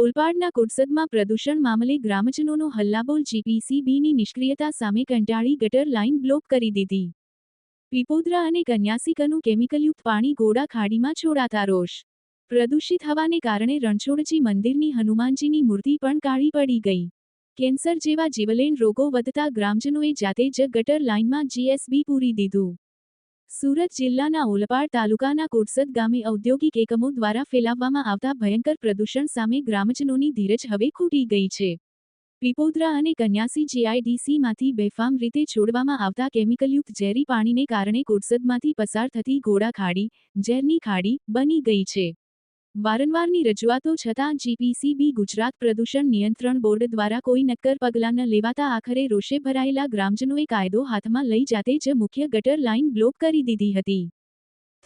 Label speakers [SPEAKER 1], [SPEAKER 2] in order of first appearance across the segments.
[SPEAKER 1] ઓલપાડના કુડસદમાં પ્રદૂષણ મામલે ગ્રામજનોનો હલ્લાબોલ જીપીસીબીની નિષ્ક્રિયતા સામે કંટાળી ગટર લાઇન બ્લોક કરી દીધી. પીપોદરા અને કન્યાસિકાનું કેમિકલયુક્ત પાણી ગોડા ખાડીમાં છોડાતા રોષ. પ્રદૂષિત હવાને કારણે રણછોડજી મંદિરની હનુમાનજીની મૂર્તિ પણ કાળી પડી ગઈ. કેન્સર જેવા જીવલેણ રોગો વધતા ગ્રામજનોએ જાતે જ ગટર લાઇનમાં જીએસબી પૂરી દીધું. સુરત જિલ્લાના ઓલપાડ તાલુકાના કોટસદ ગામે ઔદ્યોગિક એકમો દ્વારા ફેલાવવામાં આવતા ભયંકર પ્રદૂષણ સામે ગ્રામજનોની ધીરજ હવે ખૂટી ગઈ છે. પીપોદરા અને કન્યાસી જીઆઈડીસીમાંથી બેફામ રીતે છોડવામાં આવતા કેમિકલયુક્ત ઝેરી પાણીને કારણે કોટસદમાંથી પસાર થતી ઘોડા ખાડી, ઝેરની ખાડી બની ગઈ છે. વારંવારની રજૂઆતો છતાં જીપીસીબી ગુજરાત પ્રદૂષણ નિયંત્રણ બોર્ડ દ્વારા કોઈ નક્કર પગલાં ન લેવાતા આખરે રોષે ભરાયેલા ગ્રામજનોએ કાયદો હાથમાં લઈ જાતે જ મુખ્ય ગટર લાઇન બ્લોક કરી દીધી હતી.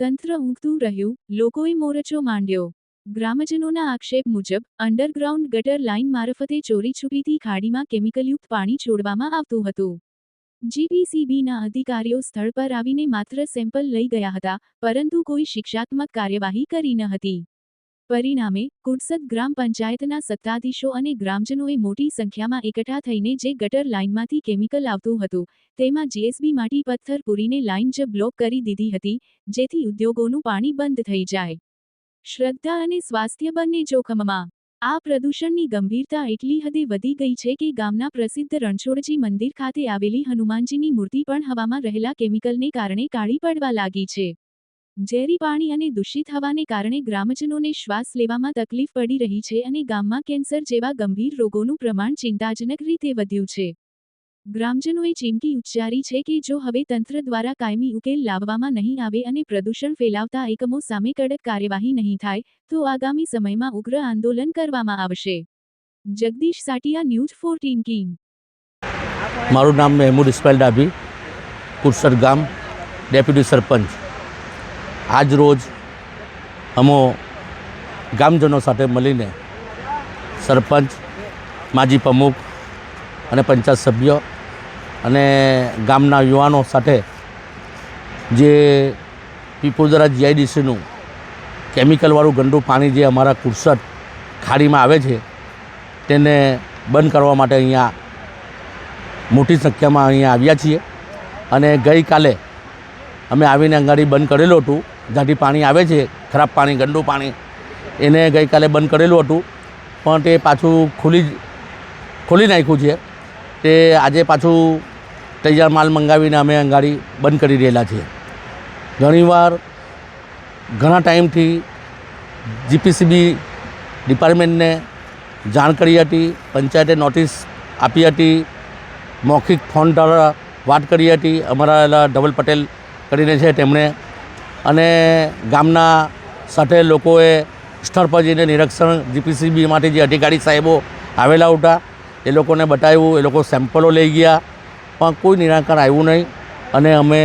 [SPEAKER 1] તંત્ર ઊંઘતું રહ્યું, લોકોએ મોરચો માંડ્યો. ગ્રામજનોના આક્ષેપ મુજબ, અંડરગ્રાઉન્ડ ગટર લાઇન મારફતે ચોરી છુપીથી ખાડીમાં કેમિકલયુક્ત પાણી છોડવામાં આવતું હતું. જીપીસીબીના અધિકારીઓ સ્થળ પર આવીને માત્ર સેમ્પલ લઈ ગયા હતા, પરંતુ કોઈ શિક્ષાત્મક કાર્યવાહી કરી ન હતી. પરિણામે, કુડસદ ગ્રામ પંચાયતના સત્તાધીશો અને ગ્રામજનોએ મોટી સંખ્યામાં એકઠા થઈને જે ગટર લાઇનમાંથી કેમિકલ આવતું હતું, તેમાં જીએસબી માટી પથ્થર પૂરીને લાઇન જ બ્લોક કરી દીધી હતી, જેથી ઉદ્યોગોનું પાણી બંધ થઈ જાય. શ્રદ્ધા અને સ્વાસ્થ્ય બંને જોખમમાં. આ પ્રદૂષણની ગંભીરતા એટલી હદે વધી ગઈ છે કે ગામના પ્રસિદ્ધ રણછોડજી મંદિર ખાતે આવેલી હનુમાનજીની મૂર્તિ પણ હવામાં રહેલા કેમિકલને કારણે કાળી પડવા લાગી છે. ઝેરી પાણી અને દૂષિત હવાને કારણે ગ્રામજનોને શ્વાસ લેવામાં તકલીફ પડી રહી છે અને ગામમાં કેન્સર જેવા ગંભીર રોગોનું પ્રમાણ ચિંતાજનક રીતે વધ્યું છે. ગ્રામજનોએ ચીમકી ઉચ્ચારી છે કે જો હવે તંત્ર દ્વારા કાયમી ઉકેલ લાવવામાં નહીં આવે અને પ્રદૂષણ ફેલાવતા એકમો સામે કડક કાર્યવાહી નહીં થાય, તો આગામી સમયમાં ઉગ્ર આંદોલન કરવામાં આવશે. Jagdish Satiya, news fourteen king
[SPEAKER 2] મારું નામ મહેમૂદ ઇસ્માઇલ ડાભી, કુરસર ગામ, ડેપ્યુટી સરપંચ. આજ રોજ અમો ગામજનો સાથે મળીને સરપંચ, માજી પ્રમુખ અને પંચાયત સભ્ય અને ગામના યુવાનો સાથે જે પીપોદરા જીઆઈડીસીનું કેમિકલવાળું ગંદુ પાણી જે અમારા કુરસદ ખાડીમાં આવે છે, તેને બંધ કરવા માટે અહીંયા મોટી સંખ્યામાં અહીંયા આવ્યા છીએ. અને ગઈકાલે અમે આવીને અંગાડી બંધ કરેલું હતું. જ્યાંથી પાણી આવે છે, ખરાબ પાણી, ગંદુ પાણી, એને ગઈકાલે બંધ કરેલું હતું. પણ તે પાછું ખુલી ખોલી નાખ્યું છે. તે આજે પાછું તૈયાર માલ મંગાવીને અમે અંગાડી બંધ કરી રહેલા છીએ. ઘણીવાર ઘણા ટાઈમથી જીપીસીબી ડિપાર્ટમેન્ટને જાણ કરી હતી, પંચાયતે નોટિસ આપી હતી, મૌખિક ફોન દ્વારા વાત કરી હતી. અમારા ધવલ પટેલ કરીને છે, તેમણે અને ગામના સાથે લોકોએ સ્થળ પર જઈને નિરીક્ષણ જીપીસીબી માટે જે અધિકારી સાહેબો આવેલા હતા એ લોકોને બતાવ્યું, એ લોકો સેમ્પલો લઈ ગયા, પણ કોઈ નિરાકરણ આવ્યું નહીં. અને અમે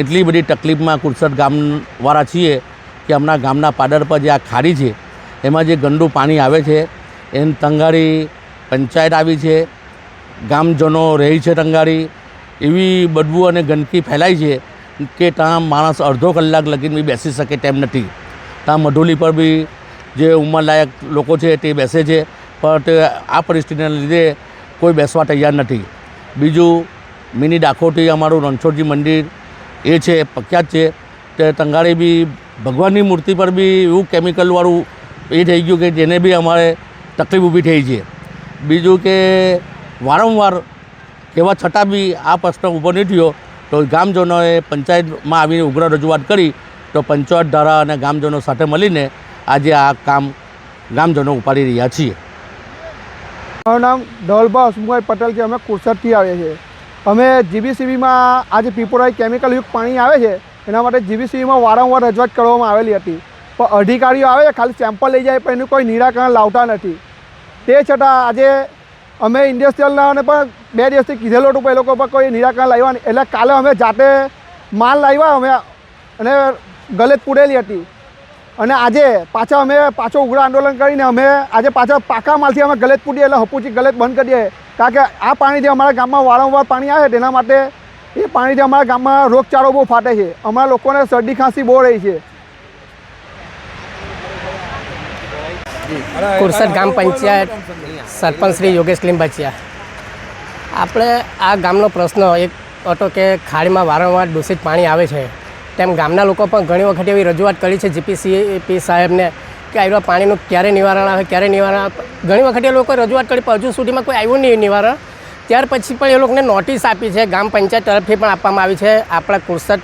[SPEAKER 2] એટલી બધી તકલીફમાં કુરસદ ગામવાળા છીએ કે હમણાં ગામના પાદર પર જે આ ખાડી છે, એમાં જે ગંદુ પાણી આવે છે, એને તંગારી પંચાયત આવી છે, ગામજનો રહે છે તંગારી, એવી બદબુ અને ગંદકી ફેલાય છે કે ત્યાં માણસ અડધો કલાક લગીને બી બેસી શકે તેમ નથી. ત્યાં મઢોલી પર બી જે ઉંમરલાયક લોકો છે તે બેસે છે, પણ તે આ પરિસ્થિતિને લીધે કોઈ બેસવા તૈયાર નથી. બીજું, મિની ડાકોટી અમારું રણછોડજી મંદિર એ છે, પ્રખ્યાત છે. તે તંગાળી બી ભગવાનની મૂર્તિ પર બી એવું કેમિકલવાળું એ થઈ ગયું કે જેને બી અમારે તકલીફ ઊભી થઈ છે. બીજું કે વારંવાર કહેવા છતાં બી આ પ્રશ્ન ઊભો નહીં થયો. તો ગામજનોએ પંચાયતમાં આવીને ઉગ્ર રજૂઆત કરી તો પંચાયત ધારા અને ગામજનો સાથે મળીને આજે આ કામ ગામજનો ઉપાડી રહ્યા છીએ.
[SPEAKER 3] મારું નામ ડોલબા હસમુભાઈ પટેલ છે. અમે કુરસદથી આવીએ છીએ. અમે જીબીસીબીમાં આજે પીપોરાઈ કેમિકલયુક્ત પાણી આવે છે. એના માટે જીબીસીબીમાં વારંવાર રજૂઆત કરવામાં આવેલી હતી. પણ અધિકારીઓ આવે છે, ખાલી સેમ્પલ લઈ જાય, પણ એનું કોઈ નિરાકરણ લાવતા નથી. તે છતાં આજે અમે ઇન્ડસ્ટ્રીયલને પણ બે દિવસથી કીધેલો હતું, પણ એ લોકો પર કોઈ નિરાકરણ લાવ્યા એટલે કાલે અમે જાતે માલ લાવ્યા અમે અને ગલત પૂરેલી હતી. અને આજે પાછા અમે પાછો ઉગ્ર આંદોલન કરીને અમે આજે પાછા પાકા માલથી અમે ગલેત પૂટીએ એટલે હપુચી ગલત બંધ કરીએ કારણ કે આ પાણીથી અમારા ગામમાં વારંવાર પાણી આવે તેના માટે એ પાણીથી અમારા ગામમાં રોગચાળો બહુ ફાટે છે. અમારા લોકોને શરદી ખાંસી બહુ રહી છે.
[SPEAKER 4] કુરસદ ગામ પંચાયત સરપંચ શ્રી યોગેશ લીંબાચિયા. આપણે આ ગામનો પ્રશ્ન એક હતો કે ખાડીમાં વારંવાર દૂષિત પાણી આવે છે. તેમ ગામના લોકો પણ ઘણી વખત એવી રજૂઆત કરી છે જીપીસી પી સાહેબને કે આવ્યા પાણીનું ક્યારે નિવારણ આવે, ક્યારે નિવારણ ઘણી વખત એ લોકો રજૂઆત કરી, પણ હજુ સુધીમાં કોઈ આવ્યું નહીં નિવારણ. ત્યાર પછી પણ એ લોકોને નોટિસ આપી છે, ગામ પંચાયત તરફથી પણ આપવામાં આવી છે. આપણા કુરસદ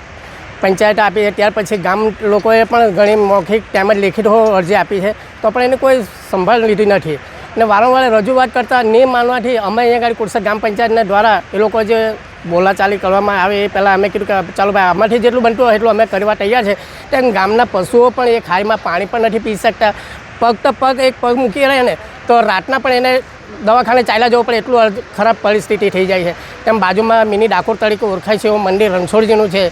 [SPEAKER 4] પંચાયત આપી છે, ત્યાર પછી ગામ લોકોએ પણ ઘણી મૌખિક તેમજ લેખિત અરજી આપી છે. તો પણ એને કોઈ સંભાળ લીધી નથી. અને વારંવાર રજૂઆત કરતાં નહીં માનવાથી અમે અહીંયા આગળ કુરસદ ગામ પંચાયતના દ્વારા એ લોકો જે બોલાચાલી કરવામાં આવે એ પહેલાં અમે કીધું કે, ચાલો ભાઈ, આમાંથી જેટલું બનતું હોય એટલું અમે કરવા તૈયાર છે. તેમ ગામના પશુઓ પણ એ ખાઈમાં પાણી પણ નથી પી શકતા. પગ તો પગ એક પગ મૂકી રહે ને, તો રાતના પણ એને દવાખાને ચાલ્યા જવું પડે એટલું ખરાબ પરિસ્થિતિ થઈ જાય છે. તેમ બાજુમાં મિની ડાકોર તરીકે ઓળખાય છે, એવું મંદિર રણછોડજીનું છે.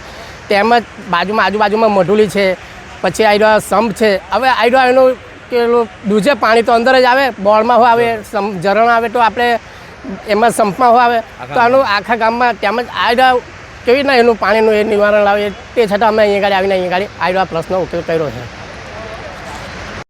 [SPEAKER 4] તેમજ બાજુમાં આજુબાજુમાં મઢુલી છે પછી આઈડો સંપ છે. હવે આઈડો એનું પેલું દૂજે પાણી તો અંદર જ આવે બોળમાં હો આવે ઝરણ આવે તો આપણે એમાં સંપમાં હો આવે. તો આનું આખા ગામમાં તેમજ આયરા કેવી રીતના એનું પાણીનું એ નિવારણ લાવે તે છતાં અમે અહીંયા આગળ આવીને અહીંયા આગળ આયરો આ પ્રશ્ન ઉકેલ કર્યો છે.